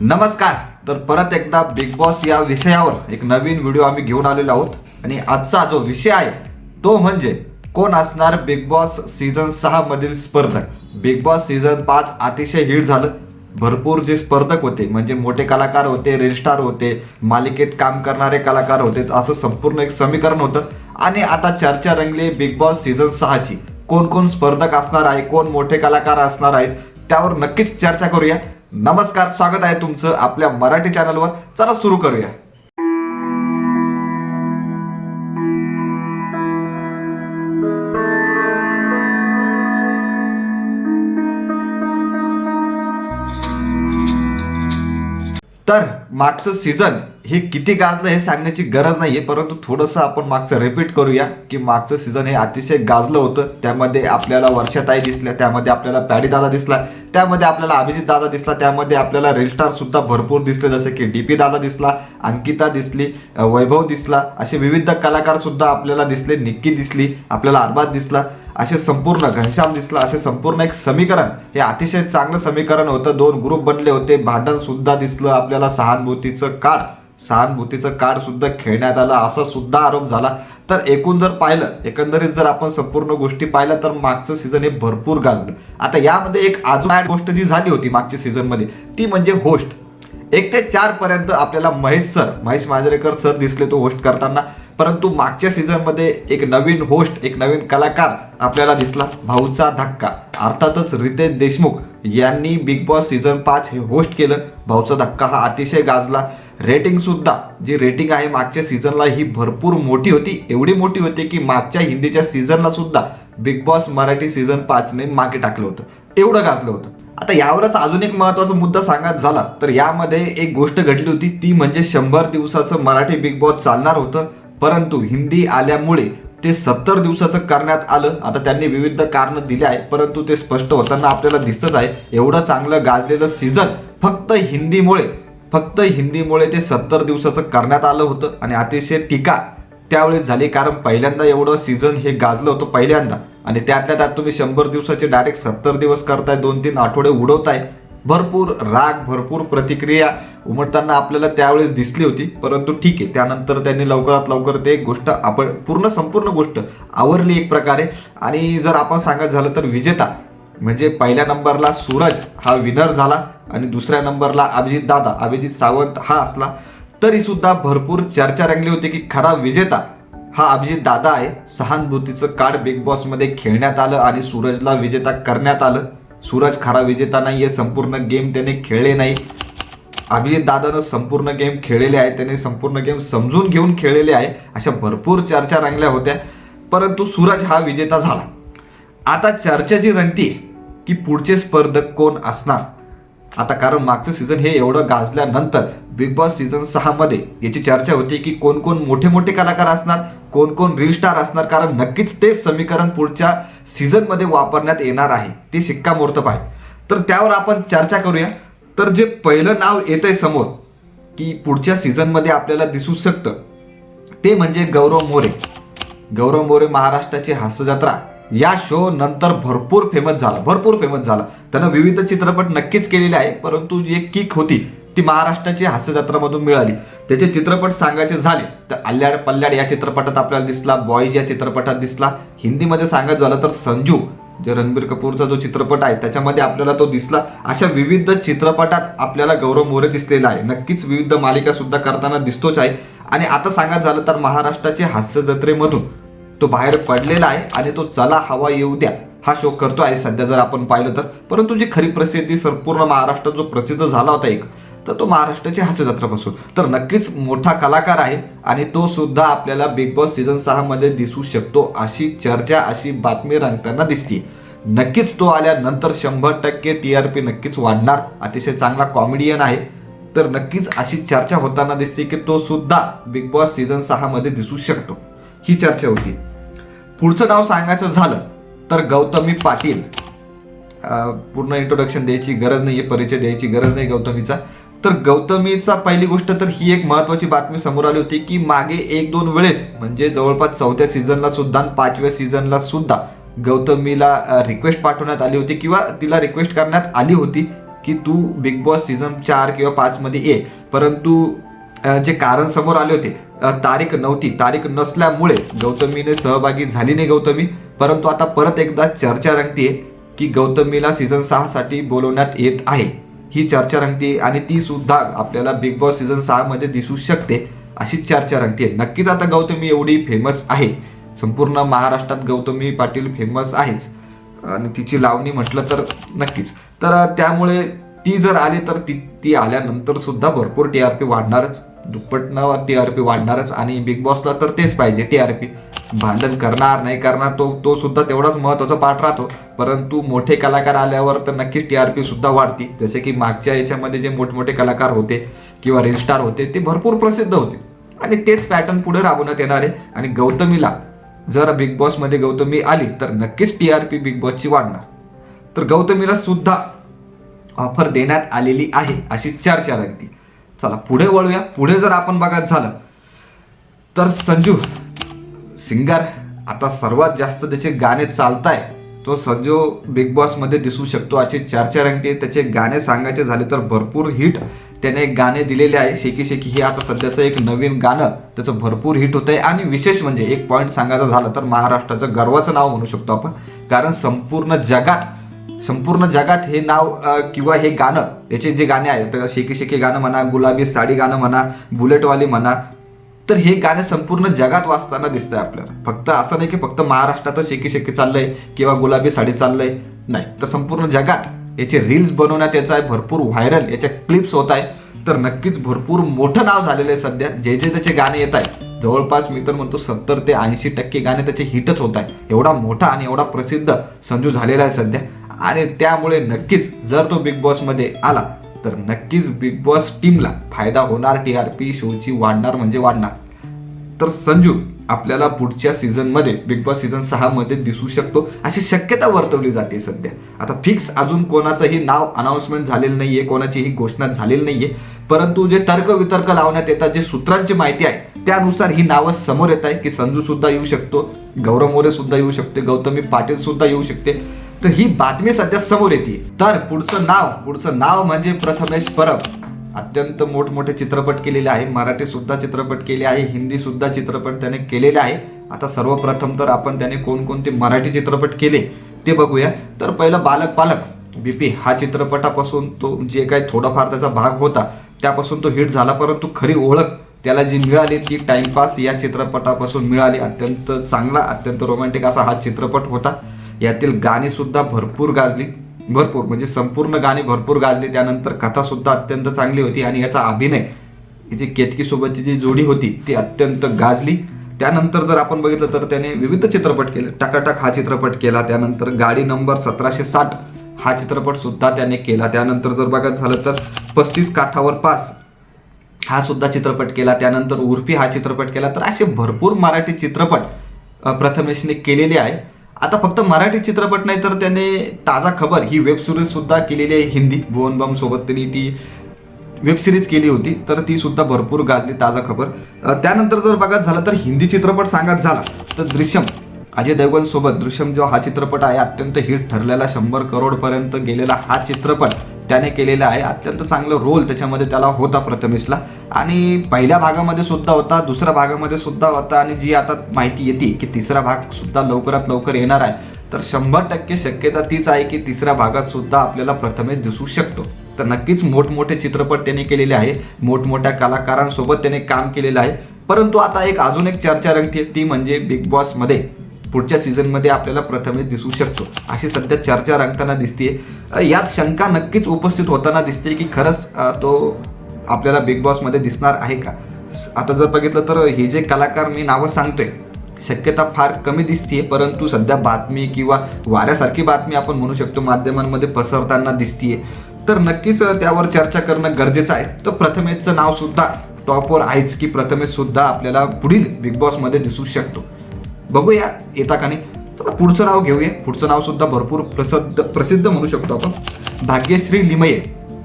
नमस्कार. तर परत एकदा बिग बॉस या विषयावर एक नवीन व्हिडिओ आम्ही घेऊन आलेलो आहोत. आणि आजचा जो विषय आहे तो म्हणजे कोण असणार बिग बॉस सीझन सहा मधील स्पर्धक? बिग बॉस सीझन पाच अतिशय हिट झालं. भरपूर जे स्पर्धक होते म्हणजे मोठे कलाकार होते रेलस्टार होते मालिकेत काम करणारे कलाकार होते असं संपूर्ण एक समीकरण होतं. आणि आता चर्चा रंगली बिग बॉस सीझन सहाची. कोण कोण स्पर्धक असणार आहे कोण मोठे कलाकार असणार आहेत त्यावर नक्कीच चर्चा करूया. नमस्कार स्वागत आहे तुमचं आपल्या मराठी चॅनलवर चला सुरू करूया. तर मागचं सीझन हे किती गाजलं हे सांगण्याची गरज नाही आहे परंतु थोडंसं आपण मागचं रिपीट करूया की मागचं सीझन हे अतिशय गाजलं होतं. त्यामध्ये आपल्याला वर्षाताई दिसल्या त्यामध्ये आपल्याला पॅडी दादा दिसला त्यामध्ये आपल्याला अभिजित दादा दिसला त्यामध्ये आपल्याला रेलस्टार सुद्धा भरपूर दिसले जसे की डी पी दादा दिसला अंकिता दिसली वैभव दिसला असे विविध कलाकार सुद्धा आपल्याला दिसले निक्की दिसली आपल्याला अरबाज दिसला. असे संपूर्ण घनश्याम दिसला असे संपूर्ण एक समीकरण. हे अतिशय चांगलं समीकरण होतं. दोन ग्रुप बनले होते. भांडण सुद्धा दिसलं आपल्याला सहानुभूतीचं कार्ड सहानुभूतीचं कार्ड सुद्धा खेळण्यात आलं. असा सुद्धा आरोप झाला. तर एकूण जर पाहिलं एकंदरीत जर आपण संपूर्ण गोष्टी पाहिल्या तर मागचं सीझन हे भरपूर गाजलं. आता यामध्ये एक अजून गोष्ट जी झाली होती मागच्या सीझनमध्ये ती म्हणजे होस्ट एक ते चार पर्यंत आपल्याला महेश सर महेश मांजरेकर सर दिसले तो होस्ट करताना. परंतु मागच्या सीझनमध्ये एक नवीन होस्ट एक नवीन कलाकार आपल्याला दिसला भाऊचा धक्का. अर्थातच रितेश देशमुख यांनी बिग बॉस सीझन पाच हे होस्ट केलं. भाऊचा धक्का हा अतिशय गाजला. रेटिंगसुद्धा जी रेटिंग आहे मागच्या सीझनला ही भरपूर मोठी होती. एवढी मोठी होती की मागच्या हिंदीच्या सीझनला सुद्धा बिग बॉस मराठी सीझन पाचने मागे टाकलं होतं. एवढं गाजलं होतं. आता यावरच अजून एक महत्त्वाचा मुद्दा सांगत झाला तर यामध्ये एक गोष्ट घडली होती ती म्हणजे शंभर दिवसाचं मराठी बिग बॉस चालणार होतं परंतु हिंदी आल्यामुळे ते सत्तर दिवसाचं करण्यात आलं. आता त्यांनी विविध कारणं दिले आहे परंतु ते स्पष्ट होताना आपल्याला दिसतच आहे एवढं चांगलं गाजलेलं सीझन फक्त हिंदीमुळे फक्त हिंदीमुळे ते सत्तर दिवसाचं करण्यात आलं होतं आणि अतिशय टीका त्यावेळेस झाली. कारण पहिल्यांदा एवढं सीझन हे गाजलं होतं पहिल्यांदा. आणि त्यातल्या त्यात तुम्ही शंभर दिवसाचे डायरेक्ट सत्तर दिवस करताय दोन तीन आठवडे उडवताय. भरपूर राग भरपूर प्रतिक्रिया उमटताना आपल्याला त्यावेळेस दिसली होती. परंतु ठीक आहे त्यानंतर त्यांनी लवकरात लवकर ते गोष्ट आपण पूर्ण संपूर्ण गोष्ट आवरली एक प्रकारे. आणि जर आपण सांगत झालं तर विजेता म्हणजे पहिल्या नंबरला सूरज हा विनर झाला. आणि दुसऱ्या नंबरला अभिजित दादा अभिजित सावंत हा असला. तरी सुद्धा भरपूर चर्चा रंगली होती की खरा विजेता हा अभिजित दादा आहे. सहानुभूतीचं कार्ड बिग बॉसमध्ये खेळण्यात आलं आणि सूरजला विजेता करण्यात आलं. सूरज खरा विजेता नाही आहे संपूर्ण गेम त्याने खेळले नाही. अभिजित दादानं संपूर्ण गेम खेळलेले आहे त्याने संपूर्ण गेम समजून घेऊन खेळलेले आहे अशा भरपूर चर्चा रंगल्या होत्या. परंतु सूरज हा विजेता झाला. आता चर्चा जी रंगती की पुढचे स्पर्धक कोण असणार? आता कारण मागचं सीझन हे एवढं गाजल्यानंतर बिग बॉस सीझन सहामध्ये याची चर्चा होती की कोण कोण मोठे मोठे कलाकार असणार कोण कोण रील स्टार असणार कारण नक्कीच तेच समीकरण पुढच्या सीझनमध्ये वापरण्यात येणार आहे ते शिक्कामोर्तब आहे. तर त्यावर आपण चर्चा करूया. तर जे पहिलं नाव येतंय समोर की पुढच्या सीझनमध्ये आपल्याला दिसू शकतं ते म्हणजे गौरव मोरे. गौरव मोरे महाराष्ट्राची हास्यजत्रा. या शो नंतर भरपूर फेमस झाला भरपूर फेमस झाला. त्यानं विविध चित्रपट नक्कीच केलेले आहे परंतु जी एक किक होती ती महाराष्ट्राची हास्यजत्रामधून मिळाली. त्याचे चित्रपट सांगायचे झाले तर अल्ल्याड पल्ल्याड या चित्रपटात आपल्याला दिसला बॉईज या चित्रपटात दिसला. हिंदीमध्ये सांगायचं झालं तर संजू जे रणबीर कपूरचा जो चित्रपट आहे त्याच्यामध्ये आपल्याला तो दिसला. अशा विविध चित्रपटात आपल्याला गौरव मोरे दिसलेला आहे. नक्कीच विविध मालिका सुद्धा करताना दिसतोच आहे. आणि आता सांगायचं झालं तर महाराष्ट्राचे हास्य जत्रेमधून तो बाहेर पडलेला आहे आणि तो चला हवा येऊ द्या. हा शो करतो आहे सध्या जर आपण पाहिलं तर. परंतु जी खरी प्रसिद्धी संपूर्ण महाराष्ट्रात जो प्रसिद्ध झाला होता एक तर तो महाराष्ट्राची हास्य जत्रापासून तर नक्कीच मोठा कलाकार आहे आणि तो सुद्धा आपल्याला बिग बॉस सीझन सहामध्ये दिसू शकतो अशी चर्चा अशी बातमी रंगताना दिसते. नक्कीच तो आल्यानंतर शंभर टक्के टी आर पी नक्कीच वाढणार. अतिशय चांगला कॉमेडियन आहे. तर नक्कीच अशी चर्चा होताना दिसते की तो सुद्धा बिग बॉस सीझन सहामध्ये दिसू शकतो. ही चर्चा होती. पुढचं नाव सांगायचं झालं तर गौतमी पाटील. पूर्ण इंट्रोडक्शन द्यायची गरज नाही आहे परिचय द्यायची गरज नाही गौतमीचा. तर गौतमीचा पहिली गोष्ट तर ही एक महत्वाची बातमी समोर आली होती की मागे एक दोन वेळेस म्हणजे जवळपास चौथ्या सीझनला सुद्धा आणि पाचव्या सीझनला सुद्धा गौतमीला रिक्वेस्ट पाठवण्यात आली होती किंवा तिला रिक्वेस्ट करण्यात आली होती की तू बिग बॉस सीझन चार किंवा पाचमध्ये ये. परंतु जे कारण समोर आले होते तारीख नव्हती. तारीख नसल्यामुळे गौतमीने सहभागी झाली नाही गौतमी. परंतु आता परत एकदा चर्चा रंगतीये की गौतमीला सीझन सहासाठी बोलवण्यात येत आहे. ही चर्चा रंगते आणि ती सुद्धा आपल्याला बिग बॉस सीझन सहामध्ये दिसू शकते अशी चर्चा रंगते नक्कीच आता गौतमी एवढी फेमस आहे. संपूर्ण महाराष्ट्रात गौतमी पाटील फेमस आहेच. आणि तिची लावणी म्हटलं तर नक्कीच. तर त्यामुळे ती जर आली तर ती ती आल्यानंतर सुद्धा भरपूर टी आर पी वाढणारच. दुप्पटनं टी आर पी वाढणारच आणि बिग बॉसला तर तेच पाहिजे टी आर पी भांडण करणार नाही करणार तो तो सुद्धा तेवढाच महत्त्वाचा पाठ राहतो. परंतु मोठे कलाकार आल्यावर तर नक्कीच टी आर पी सुद्धा वाढते. जसे की मागच्या याच्यामध्ये जे मोठमोठे कलाकार होते किंवा रील स्टार होते ते भरपूर प्रसिद्ध होते. आणि तेच पॅटर्न पुढे राबवण्यात येणार आहे. आणि गौतमीला जर बिग बॉसमध्ये गौतमी आली तर नक्कीच टी आर पी बिग बॉसची वाढणार. तर गौतमीला सुद्धा ऑफर देण्यात आलेली आहे अशी चर्चा लागते चला पुढे वळूया. पुढे जर आपण बघायचं झालं तर संजू सिंगर आता सर्वात जास्त त्याचे गाणे चालत आहे तो संजू बिग बॉसमध्ये दिसू शकतो अशी चर्चा रंगते. त्याचे गाणे सांगायचे झाले तर भरपूर हिट त्याने गाणे दिलेले आहे. शेकी शेकी हे आता सध्याचं एक नवीन गाणं त्याचं भरपूर हिट होत आहे आणि विशेष म्हणजे एक पॉईंट सांगायचं झालं तर महाराष्ट्राचं गर्वाचं नाव म्हणू शकतो आपण. कारण संपूर्ण जगात संपूर्ण जगात हे नाव किंवा हे गाणं याचे जे गाणे आहेत तर शेकी शेकी गाणं म्हणा गुलाबी साडी गाणं म्हणा बुलेटवाली म्हणा तर हे गाणं संपूर्ण जगात वाचताना दिसतंय आपल्याला. फक्त असं नाही की फक्त महाराष्ट्रातच शेकी शेकी चाललंय किंवा गुलाबी साडी चाललंय नाही. तर संपूर्ण जगात याचे रील्स बनवण्यात याचा आहे भरपूर व्हायरल याच्या क्लिप्स होत आहेत तर नक्कीच भरपूर मोठं नाव झालेलं आहे सध्या. जे जे त्याचे गाणे येत आहेत जवळपास मी तर म्हणतो सत्तर ते ऐंशी टक्के गाणे त्याचे हिटच होत आहे एवढा मोठा आणि एवढा प्रसिद्ध संजू झालेला आहे सध्या. आणि त्यामुळे नक्कीच जर तो बिग बॉसमध्ये आला तर नक्कीच बिग बॉस टीमला फायदा होणार टी आर पी शोची वाढणार म्हणजे वाढणार. तर संजू आपल्याला पुढच्या सीझनमध्ये बिग बॉस सीझन सहामध्ये दिसू शकतो अशी शक्यता वर्तवली जाते सध्या. आता फिक्स अजून कोणाचंही नाव अनाऊन्समेंट झालेलं नाही आहे कोणाचीही घोषणा झालेली नाही आहे परंतु जे तर्क वितर्क लावण्यात येतात जे सूत्रांची माहिती आहे त्यानुसार ही नावं समोर येत आहे की संजूसुद्धा येऊ शकतो गौरव मोरेसुद्धा येऊ शकते गौतमी पाटीलसुद्धा येऊ शकते. तर ही बातमी सध्या समोर येते. तर पुढचं नाव पुढचं नाव म्हणजे प्रथमेश परब. अत्यंत मोठमोठे चित्रपट केलेले आहे. मराठी सुद्धा चित्रपट केले आहे. हिंदी सुद्धा चित्रपट त्याने केलेले आहे. आता सर्वप्रथम तर आपण त्याने कोणकोणते मराठी चित्रपट केले ते बघूया. तर पहिलं बालक पालक. बीपी हा चित्रपटापासून तो जे काही थोडाफार त्याचा भाग होता त्यापासून तो हिट झाला. परंतु खरी ओळख त्याला जी मिळाली ती टाइमपास या चित्रपटापासून मिळाली. अत्यंत चांगला अत्यंत रोमॅन्टिक असा हा चित्रपट होता. यातील गाणीसुद्धा भरपूर गाजली. भरपूर म्हणजे संपूर्ण गाणी भरपूर गाजली. त्यानंतर कथासुद्धा अत्यंत चांगली होती आणि याचा अभिनय जी केतकीसोबतची जी जोडी होती ती अत्यंत गाजली. त्यानंतर जर आपण बघितलं तर त्याने विविध चित्रपट केले. टकाटक हा चित्रपट केला. त्यानंतर गाडी नंबर सतराशे साठ हा चित्रपट सुद्धा त्याने केला. त्यानंतर जर बघत झालं तर पस्तीस काठावर पास हा सुद्धा चित्रपट केला. त्यानंतर उर्फी हा चित्रपट केला. तर असे भरपूर मराठी चित्रपट प्रथमेशने केलेले आहे. आता फक्त मराठी चित्रपट नाही तर त्याने ताजा खबर ही वेब सिरीज सुद्धा केलेली आहे हिंदी. भुवन बम सोबत त्यांनी ती वेब सिरीज केली होती तर ती सुद्धा भरपूर गाजली ताजा खबर. त्यानंतर जर बघत झालं तर हिंदी चित्रपट सांगत झाला तर दृश्यम अजय देवगन सोबत दृश्यम जो हा चित्रपट आहे अत्यंत हिट ठरलेला शंभर करोड पर्यंत गेलेला हा चित्रपट त्याने केलेला आहे. अत्यंत चांगलं रोल त्याच्यामध्ये त्याला होता प्रथमेशला. आणि पहिल्या भागामध्ये सुद्धा होता दुसऱ्या भागामध्ये सुद्धा होता आणि जी आता माहिती येते की तिसरा भाग सुद्धा लवकरात लवकर येणार आहे. तर शंभर टक्के शक्यता तीच आहे की तिसऱ्या भागात सुद्धा आपल्याला प्रथमेश दिसू शकतो. तर नक्कीच मोठमोठे चित्रपट त्याने केलेले आहे. मोठमोठ्या कलाकारांसोबत त्याने काम केलेलं आहे. परंतु आता एक अजून एक चर्चा रंगते ती म्हणजे बिग बॉसमध्ये पुढच्या सीझनमध्ये आपल्याला प्रथमेश दिसू शकतो. अशी सध्या चर्चा रंगताना दिसते यात शंका नक्कीच उपस्थित होताना दिसते की खरंच तो आपल्याला बिग बॉसमध्ये दिसणार आहे का? आता जर बघितलं तर हे जे कलाकार मी नावं सांगतोय शक्यता फार कमी दिसतीये. परंतु सध्या बातमी किंवा वाऱ्यासारखी बातमी आपण म्हणू शकतो माध्यमांमध्ये पसरताना दिसतीये. तर नक्कीच त्यावर चर्चा करणं गरजेचं आहे. तर प्रथमेशचं नाव सुद्धा टॉपवर आहेच की प्रथमेश सुद्धा आपल्याला पुढील बिग बॉसमध्ये दिसू शकतो. बघूया येता का नाही? तर पुढचं नाव घेऊया. पुढचं नाव सुद्धा भरपूर प्रसिद्ध प्रसिद्ध म्हणू शकतो आपण. भाग्यश्री लिमये.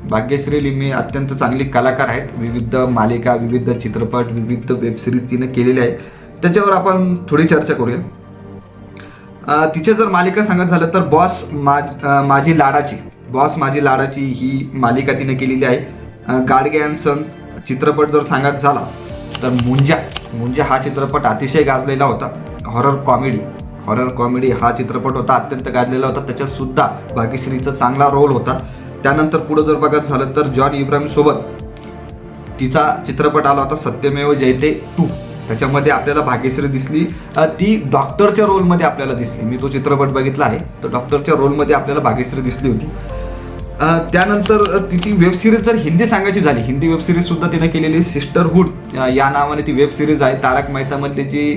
भाग्यश्री लिमये अत्यंत चांगली कलाकार आहेत. विविध मालिका विविध चित्रपट विविध वेब सिरीज तिने केलेल्या आहेत. त्याच्यावर आपण थोडी चर्चा करूया. तिचे जर मालिका सांगत झालं तर बॉस माज माझी लाडाची. बॉस माझी लाडाची ही मालिका तिने केलेली आहे. गाडगे अँड सन्स चित्रपट जर सांगत झाला तर मुंजा. मुंजा हा चित्रपट अतिशय गाजलेला होता. हॉरर कॉमेडी हॉरर कॉमेडी हा चित्रपट होता अत्यंत गाजलेला होता. त्याच्यातसुद्धा भाग्यश्रीचा चांगला रोल होता. त्यानंतर पुढं जर बघत झालं तर जॉन इब्राहिमसोबत तिचा चित्रपट आला होता सत्यमेव जयते टू. त्याच्यामध्ये आपल्याला भाग्यश्री दिसली. ती डॉक्टरच्या रोलमध्ये आपल्याला दिसली. मी तो चित्रपट बघितला आहे. तर डॉक्टरच्या रोलमध्ये आपल्याला भाग्यश्री दिसली होती. त्यानंतर तिची वेब सिरीज जर हिंदी सांगायची झाली हिंदी वेब सिरीज सुद्धा तिने केलेली सिस्टरहूड या नावाने ती वेब सिरीज आहे. तारक मेहतामध्ये जी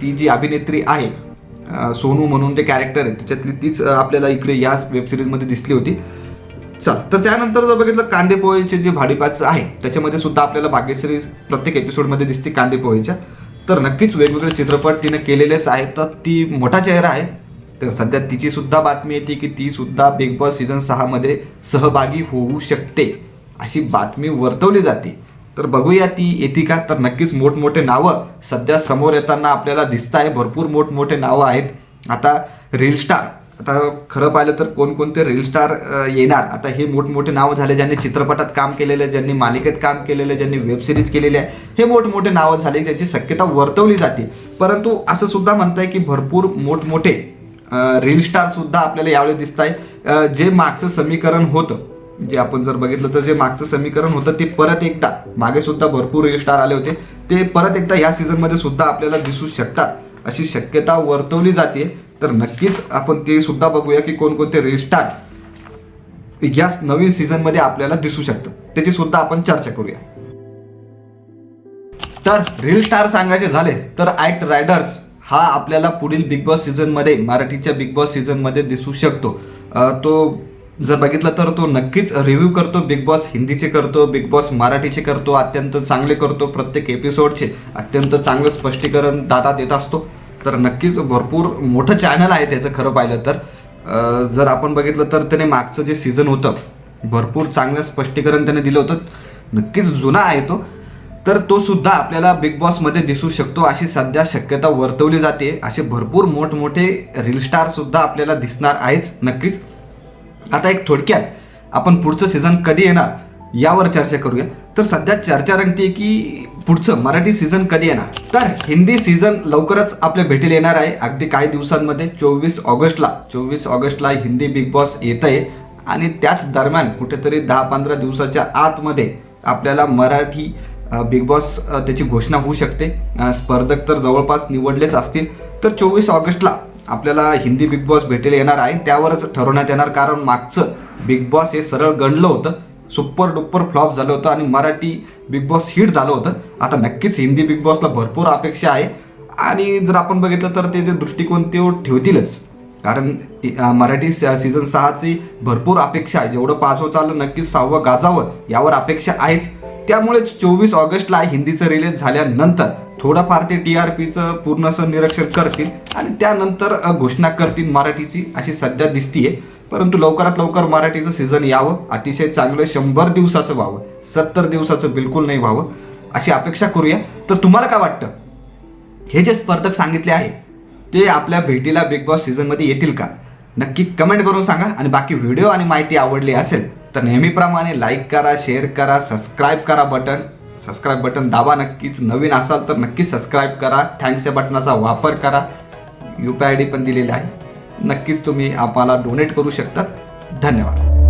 ती जी अभिनेत्री आहे सोनू म्हणून ते कॅरेक्टर आहे त्याच्यातली तीच आपल्याला इकडे या वेब सिरीजमध्ये दिसली होती. चल तर त्यानंतर जर बघितलं कांदेपोहेचे जे भाडीपाच आहे त्याच्यामध्ये सुद्धा आपल्याला भाग्यश्री प्रत्येक एपिसोडमध्ये दिसते कांदेपोहेच्या तर नक्कीच वेगवेगळे चित्रपट तिने केलेलेच आहेत तर ती मोठा चेहरा आहे. तर सध्या तिची सुद्धा बातमी येते की ती सुद्धा बिग बॉस सीझन सहामध्ये सहभागी होऊ शकते अशी बातमी वर्तवली जाते. तर बघूया ती येते का? तर नक्कीच मोठमोठे नावं सध्या समोर येताना आपल्याला दिसत आहे. भरपूर मोठमोठे नावं आहेत. आता रील स्टार आता खरं पाहिलं तर कोणकोणते रील स्टार येणार? आता हे मोठमोठे नावं झाले ज्यांनी चित्रपटात काम केलेलं आहे ज्यांनी मालिकेत काम केलेलं आहे ज्यांनी वेब सिरीज केलेली आहे हे मोठमोठे नावं झाले ज्याची शक्यता वर्तवली जाते. परंतु असं सुद्धा म्हणताय की भरपूर मोठमोठे रील स्टारसुद्धा आपल्याला यावेळी दिसत आहे. जे मागचं समीकरण होतं जे आपण जर बघितलं तर जे मागचं समीकरण होतं ते परत एकदा मागे सुद्धा भरपूर रील स्टार आले होते. ते परत एकदा ह्या सीझनमध्ये सुद्धा आपल्याला दिसू शकतात. अशी शक्यता वर्तवली जाते. तर नक्कीच आपण ते सुद्धा बघूया की कोणकोणते रेस्टार स्टार या नवीन सीझनमध्ये आपल्याला दिसू शकतं त्याची सुद्धा आपण चर्चा करूया. तर रील स्टार सांगायचे झाले तर ऍक्ट रायडर्स हा आपल्याला पुढील बिग बॉस सीझनमध्ये मराठीच्या बिग बॉस सीझनमध्ये दिसू शकतो. तो जर बघितलं तर तो नक्कीच रिव्ह्यू करतो बिग बॉस हिंदीचे करतो बिग बॉस मराठीचे करतो अत्यंत चांगले करतो प्रत्येक एपिसोडचे अत्यंत चांगलं स्पष्टीकरण दादा देत असतो. तर नक्कीच भरपूर मोठं चॅनल आहे त्याचं खरं पाहिलं तर. जर आपण बघितलं तर त्याने मागचं जे सीझन होतं भरपूर चांगलं स्पष्टीकरण त्याने दिलं होतं. नक्कीच जुना आहे तो. तर तो सुद्धा आपल्याला बिग बॉसमध्ये दिसू शकतो अशी सध्या शक्यता वर्तवली जाते. असे भरपूर मोठमोठे रील स्टार सुद्धा आपल्याला दिसणार आहेच नक्कीच. आता एक थोडक्यात आपण पुढचं सीझन कधी येणार यावर चर्चा करूया. तर सध्या चर्चा रंगते की पुढचं मराठी सीझन कधी येणार? तर हिंदी सीझन लवकरच आपल्या भेटीला येणार आहे. अगदी काही दिवसांमध्ये चोवीस ऑगस्टला चोवीस ऑगस्टला हिंदी बिग बॉस येत आहे आणि त्याच दरम्यान कुठेतरी दहा पंधरा दिवसाच्या आतमध्ये आपल्याला मराठी बिग बॉस त्याची घोषणा होऊ शकते. स्पर्धक तर जवळपास निवडलेच असतील. तर चोवीस ऑगस्टला आपल्याला हिंदी बिग बॉस भेटेल येणार आहे. त्यावरच ठरवण्यात येणार कारण मागचं बिग बॉस हे सरळ गणलं होतं. सुपर डुप्पर फ्लॉप झालं होतं आणि मराठी बिग बॉस हिट झालं होतं. आता नक्कीच हिंदी बिग बॉसला भरपूर अपेक्षा आहे. आणि जर आपण बघितलं तर ते दृष्टिकोन ते ठेवतीलच. कारण मराठी सीझन सहाची भरपूर अपेक्षा आहे. जेवढं पाचवं चाललं नक्कीच सहावं गाजावं यावर अपेक्षा आहेच. त्यामुळेच चोवीस ऑगस्टला हिंदीचं रिलीज झाल्यानंतर थोडंफार ते टी आर पीचं पूर्ण असं निरीक्षण करतील आणि त्यानंतर घोषणा करतील मराठीची अशी सध्या दिसतीये. परंतु लवकरात लवकर मराठीचं सीझन यावं अतिशय चांगलं शंभर दिवसाचं व्हावं सत्तर दिवसाचं बिलकुल नाही व्हावं अशी अपेक्षा करूया. तर तुम्हाला काय वाटतं? हे जे स्पर्धक सांगितले आहे ते आपल्या भेटीला बिग बॉस सीझनमध्ये येतील का? नक्की कमेंट करून सांगा आणि बाकी व्हिडिओ आणि माहिती आवडली असेल तर नेहमीप्रमाणे लाईक करा शेअर करा सबस्क्राईब करा बटन सबस्क्राईब बटन दाबा नक्कीच. नवीन असाल तर नक्कीच सबस्क्राईब करा. थँक्स या बटनाचा वापर करा. यू पी आय डी पण दिलेली आहे. नक्कीच तुम्ही आम्हाला डोनेट करू शकता धन्यवाद.